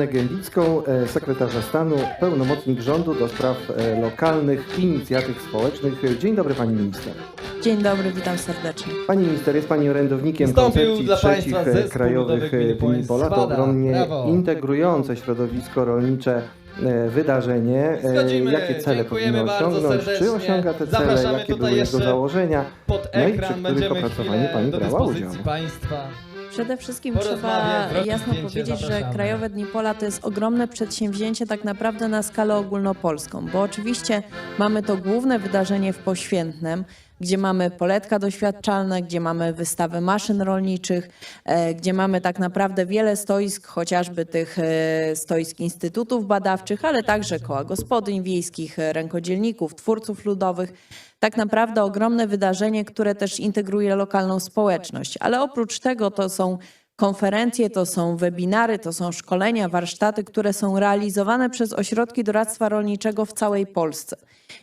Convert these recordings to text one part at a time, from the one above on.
Annę Gębicką, e, sekretarza stanu, pełnomocnik rządu do spraw e, lokalnych inicjatyw społecznych. Dzień dobry Pani Minister. Dzień dobry, witam serdecznie. Pani Minister, jest Pani orędownikiem koncepcji trzecich e, krajowych dni pola. To ogromnie Brawo. integrujące środowisko rolnicze wydarzenie. Zgodzimy. Jakie cele powinno osiągnąć? Czy osiąga te cele? Zapraszamy Jakie były jego założenia? Pod No i przy ekran których opracowaniu pani brała udział. państwa. Przede wszystkim trzeba jasno powiedzieć, że. Krajowe Dni Pola to jest ogromne przedsięwzięcie tak naprawdę na skalę ogólnopolską, bo oczywiście mamy to główne wydarzenie w Poświętnem, gdzie mamy poletka doświadczalne, gdzie mamy wystawę maszyn rolniczych, e, gdzie mamy tak naprawdę wiele stoisk, chociażby tych e, stoisk instytutów badawczych, ale także koła gospodyń wiejskich, e, rękodzielników, twórców ludowych. Tak naprawdę ogromne wydarzenie, które też integruje lokalną społeczność. Ale oprócz tego to są konferencje, to są webinary, to są szkolenia, warsztaty, które są realizowane przez ośrodki doradztwa rolniczego w całej Polsce.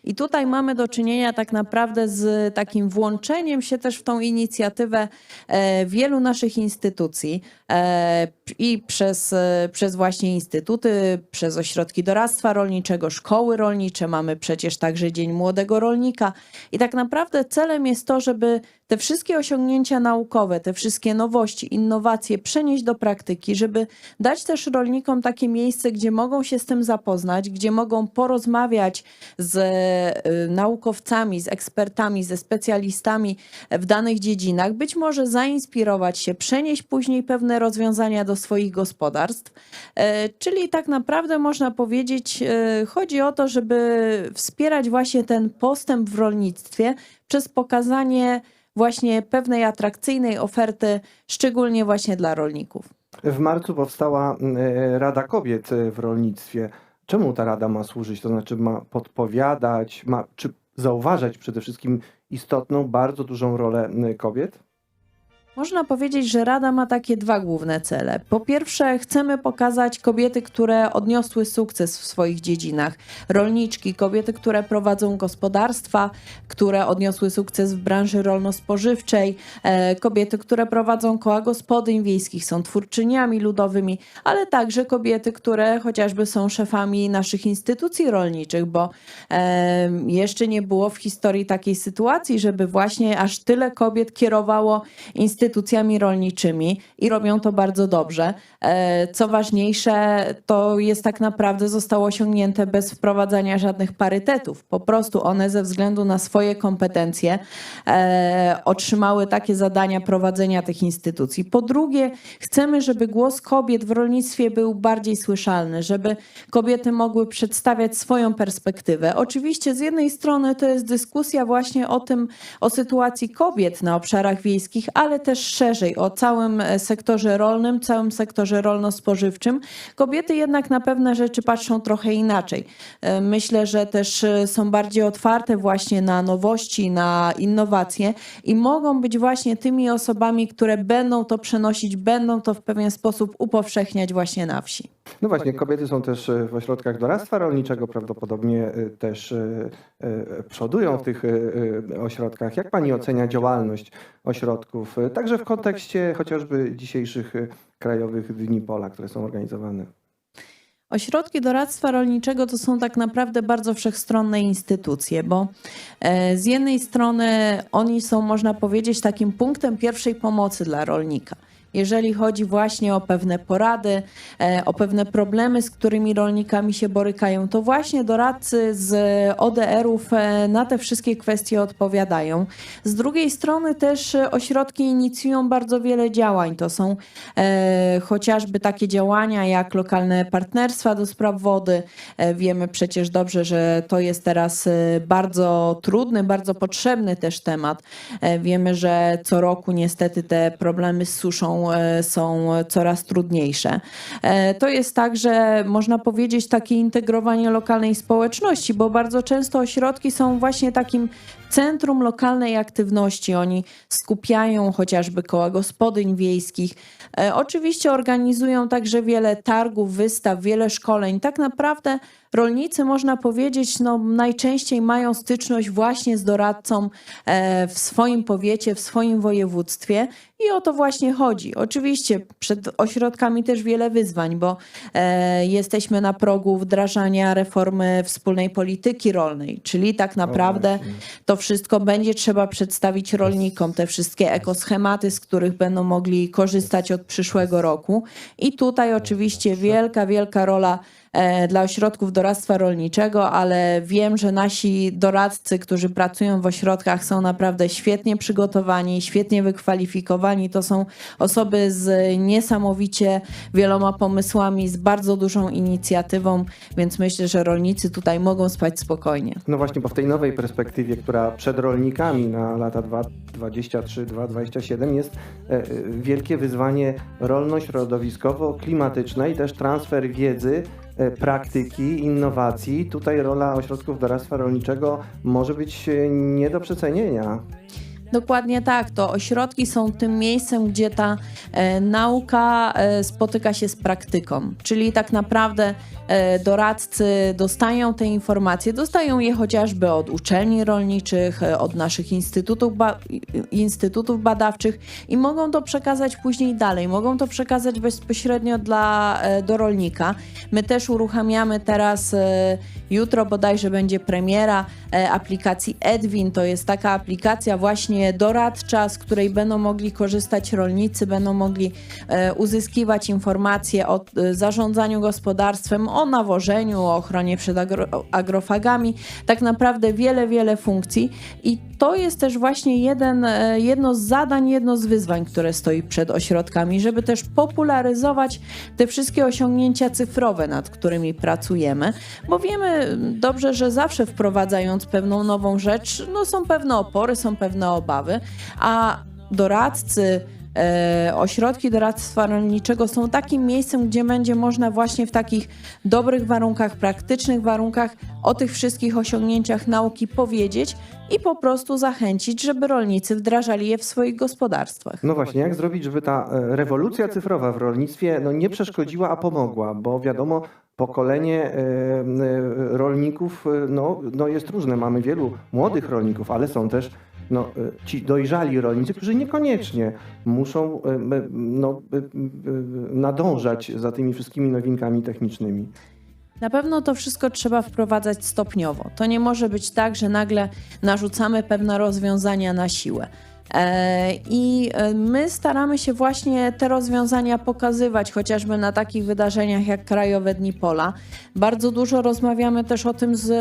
I tutaj mamy do czynienia tak naprawdę z takim włączeniem się też w tą inicjatywę e, wielu naszych instytucji e, i przez, e, przez właśnie instytuty, przez ośrodki doradztwa rolniczego, szkoły rolnicze, mamy przecież także Dzień Młodego Rolnika. I tak naprawdę celem jest to, żeby te wszystkie osiągnięcia naukowe, te wszystkie nowości, innowacje przenieść do praktyki, żeby dać też rolnikom takie miejsce, gdzie mogą się z tym zapoznać, gdzie mogą porozmawiać z e, naukowcami, z ekspertami, ze specjalistami w danych dziedzinach, być może zainspirować się, przenieść później pewne rozwiązania do swoich gospodarstw. E, Czyli tak naprawdę można powiedzieć, e, chodzi o to, żeby wspierać właśnie ten postęp w rolnictwie przez pokazanie właśnie pewnej atrakcyjnej oferty, szczególnie właśnie dla rolników. W marcu powstała e, Rada Kobiet w rolnictwie. Czemu ta rada ma służyć? To znaczy ma podpowiadać, ma czy zauważać przede wszystkim istotną, bardzo dużą rolę kobiet? Można powiedzieć, że Rada ma takie dwa główne cele. Po pierwsze, chcemy pokazać kobiety, które odniosły sukces w swoich dziedzinach. Rolniczki, kobiety, które prowadzą gospodarstwa, które odniosły sukces w branży rolno-spożywczej, e, kobiety, które prowadzą koła gospodyń wiejskich, są twórczyniami ludowymi, ale także kobiety, które chociażby są szefami naszych instytucji rolniczych, bo e, jeszcze nie było w historii takiej sytuacji, żeby właśnie aż tyle kobiet kierowało instytucjami rolniczymi i robią to bardzo dobrze. E, Co ważniejsze, to jest tak naprawdę zostało osiągnięte bez wprowadzania żadnych parytetów. Po prostu one ze względu na swoje kompetencje e, otrzymały takie zadania prowadzenia tych instytucji. Po drugie, chcemy, żeby głos kobiet w rolnictwie był bardziej słyszalny, żeby kobiety mogły przedstawiać swoją perspektywę. Oczywiście z jednej strony to jest dyskusja właśnie o tym, o sytuacji kobiet na obszarach wiejskich, ale też szerzej o całym e, sektorze rolnym, całym sektorze rolno-spożywczym. Kobiety jednak na pewne rzeczy patrzą trochę inaczej. E, Myślę, że też e, są bardziej otwarte właśnie na nowości, na innowacje i mogą być właśnie tymi osobami, które będą to przenosić, będą to w pewien sposób upowszechniać właśnie na wsi. No właśnie, kobiety są też e, w ośrodkach doradztwa rolniczego, prawdopodobnie e, też e, e, przodują w tych e, e, ośrodkach. Jak pani ocenia działalność ośrodków, e, także w kontekście chociażby dzisiejszych e, krajowych dni pola, które są organizowane? Ośrodki doradztwa rolniczego to są tak naprawdę bardzo wszechstronne instytucje, bo e, z jednej strony oni są, można powiedzieć, takim punktem pierwszej pomocy dla rolnika. Jeżeli chodzi właśnie o pewne porady, e, o pewne problemy, z którymi rolnikami się borykają, to właśnie doradcy z ODR-ów e, na te wszystkie kwestie odpowiadają. Z drugiej strony też e, ośrodki inicjują bardzo wiele działań. To są chociażby takie działania jak lokalne partnerstwa do spraw wody. Wiemy przecież dobrze, że to jest teraz bardzo trudny, bardzo potrzebny też temat. Wiemy, że co roku niestety te problemy z suszą e, są coraz trudniejsze. E, to jest także, można powiedzieć, takie integrowanie lokalnej społeczności, bo bardzo często ośrodki są właśnie takim centrum lokalnej aktywności. Oni skupiają chociażby koła gospodyń wiejskich. E, Oczywiście organizują także wiele targów, wystaw, wiele szkoleń. Tak naprawdę rolnicy, można powiedzieć, no, najczęściej mają styczność właśnie z doradcą e, w swoim powiecie, w swoim województwie I o to właśnie chodzi. Oczywiście przed ośrodkami też wiele wyzwań, bo e, jesteśmy na progu wdrażania reformy wspólnej polityki rolnej, czyli tak naprawdę właśnie. Wszystko będzie trzeba przedstawić rolnikom, te wszystkie ekoschematy, z których będą mogli korzystać od przyszłego roku. I tutaj oczywiście wielka, wielka rola dla ośrodków doradztwa rolniczego, ale wiem, że nasi doradcy, którzy pracują w ośrodkach, są naprawdę świetnie przygotowani, świetnie wykwalifikowani. To są osoby z niesamowicie wieloma pomysłami, z bardzo dużą inicjatywą, więc myślę, że rolnicy tutaj mogą spać spokojnie. No właśnie, bo w tej nowej perspektywie, która przed rolnikami na lata 2023-2027 jest e, e, wielkie wyzwanie rolno-środowiskowo-klimatyczne i też transfer wiedzy, e, praktyki, innowacji. Tutaj rola ośrodków doradztwa rolniczego może być e, nie do przecenienia. Dokładnie tak. To ośrodki są tym miejscem, gdzie ta e, nauka e, spotyka się z praktyką. Czyli tak naprawdę e, doradcy dostają te informacje, dostają je chociażby od uczelni rolniczych, e, od naszych instytutów, ba- instytutów badawczych i mogą to przekazać później dalej. Mogą to przekazać bezpośrednio dla, e, do rolnika. My też uruchamiamy teraz, e, jutro bodajże będzie premiera e, aplikacji Edwin. To jest taka aplikacja właśnie doradcza, z której będą mogli korzystać rolnicy, będą mogli e, uzyskiwać informacje o e, zarządzaniu gospodarstwem, o nawożeniu, o ochronie przed agro, agrofagami. Tak naprawdę wiele, wiele funkcji i to jest też właśnie jeden, e, jedno z zadań, jedno z wyzwań, które stoi przed ośrodkami, żeby też popularyzować te wszystkie osiągnięcia cyfrowe, nad którymi pracujemy, bo wiemy dobrze, że zawsze wprowadzając pewną nową rzecz, no są pewne opory, są pewne obawy, a doradcy, e, ośrodki doradztwa rolniczego są takim miejscem, gdzie będzie można właśnie w takich dobrych warunkach, praktycznych warunkach o tych wszystkich osiągnięciach nauki powiedzieć i po prostu zachęcić, żeby rolnicy wdrażali je w swoich gospodarstwach. No właśnie, jak zrobić, żeby ta e, rewolucja cyfrowa w rolnictwie no, nie przeszkodziła, a pomogła? Bo wiadomo, pokolenie e, rolników no, no jest różne. Mamy wielu młodych rolników, ale są też no, e, ci dojrzali rolnicy, którzy niekoniecznie muszą e, e, no, nadążać za tymi wszystkimi nowinkami technicznymi. Na pewno to wszystko trzeba wprowadzać stopniowo. To nie może być tak, że nagle narzucamy pewne rozwiązania na siłę. E, I e, my staramy się właśnie te rozwiązania pokazywać, chociażby na takich wydarzeniach jak Krajowe Dni Pola. Bardzo dużo rozmawiamy też o tym z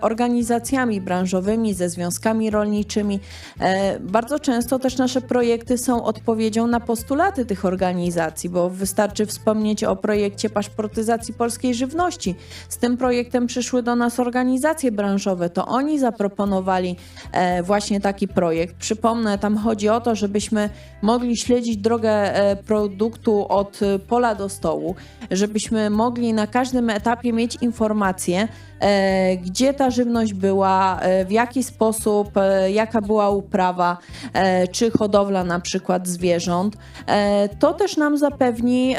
organizacjami branżowymi, ze związkami rolniczymi. E, Bardzo często też nasze projekty są odpowiedzią na postulaty tych organizacji, bo wystarczy wspomnieć o projekcie paszportyzacji polskiej żywności. Z tym projektem przyszły do nas organizacje branżowe, to oni zaproponowali właśnie taki projekt. Przypomnę, tam chodzi o to, żebyśmy mogli śledzić drogę e, produktu od e, pola do stołu, żebyśmy mogli na każdym etapie mieć informacje, e, gdzie ta żywność była, w jaki sposób, jaka była uprawa, czy hodowla na przykład zwierząt. To też nam zapewni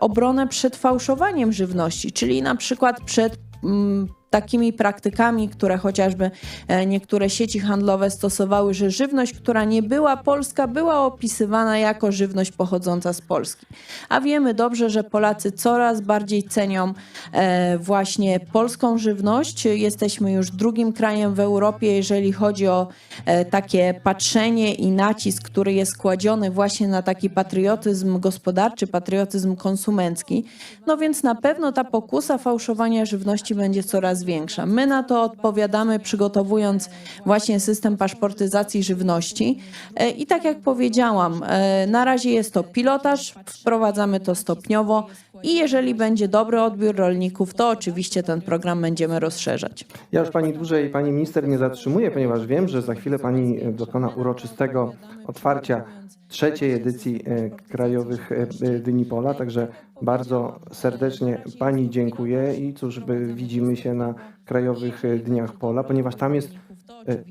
obronę przed fałszowaniem żywności, czyli na przykład przed mm, takimi praktykami, które chociażby e, niektóre sieci handlowe stosowały, że żywność, która nie była polska, była opisywana jako żywność pochodząca z Polski. A wiemy dobrze, że Polacy coraz bardziej cenią e, właśnie polską żywność. Jesteśmy już drugim krajem w Europie, jeżeli chodzi o e, takie patrzenie i nacisk, który jest kładziony właśnie na taki patriotyzm gospodarczy, patriotyzm konsumencki. No więc na pewno ta pokusa fałszowania żywności będzie coraz większa. My na to odpowiadamy, przygotowując właśnie system paszportyzacji żywności. E, I tak jak powiedziałam, e, na razie jest to pilotaż, wprowadzamy to stopniowo i jeżeli będzie dobry odbiór rolników, to oczywiście ten program będziemy rozszerzać. Ja już Pani dłużej, Pani Minister, nie zatrzymuję, ponieważ wiem, że za chwilę Pani dokona uroczystego otwarcia trzeciej edycji e, Krajowych e, e, Dni Pola, także bardzo serdecznie Pani dziękuję i cóż, by widzimy się na Krajowych Dniach Pola, ponieważ tam jest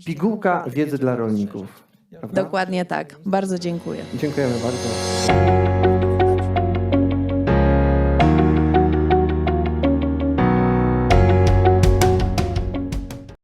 pigułka wiedzy dla rolników. prawda? Dokładnie tak. Bardzo dziękuję. Dziękujemy bardzo.